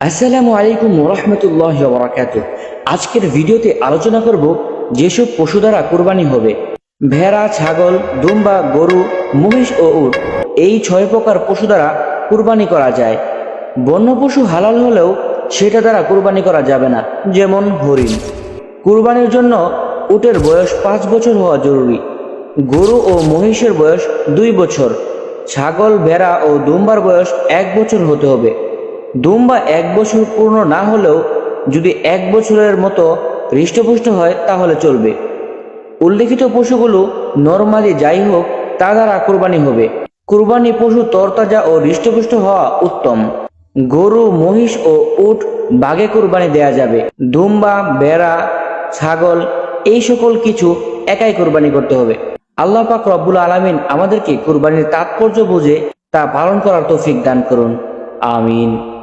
আসসালামু আলাইকুম ওরহমতুল্লাহ বরাকাত আজকের ভিডিওতে আলোচনা করব যেসব পশু দ্বারা কোরবানি হবে। ভেড়া, ছাগল, দুম্বা, গরু, মহিষ ও উট, এই ছয় প্রকার পশু দ্বারা কুরবানি করা যায়। বন্য পশু হালাল হলেও সেটা দ্বারা কুরবানি করা যাবে না, যেমন হরিণ। কুরবানির জন্য উটের বয়স পাঁচ বছর হওয়া জরুরি। গরু ও মহিষের বয়স দুই বছর। ছাগল, ভেড়া ও দুম্বার বয়স এক বছর হতে হবে। দুম্বা এক বছর পূর্ণ না হলেও যদি এক বছরের মতো হৃষ্টপুষ্ট হয়, তাহলে চলবে। উল্লেখিত পশুগুলো নরমালি যাই হোক, তা দ্বারা কোরবানি হবে। কোরবানি পশু তরতাজা ও হৃষ্টপুষ্ট হওয়া উত্তম। গরু, মহিষ ও উট বাগে কোরবানি দেয়া যাবে। দুম্বা, বেড়া, ছাগল, এই সকল কিছু একাই কোরবানি করতে হবে। আল্লাহ পাক রব্বুল আলমিন আমাদেরকে কোরবানির তাৎপর্য বুঝে তা পালন করার তৌফিক দান করুন। আমিন।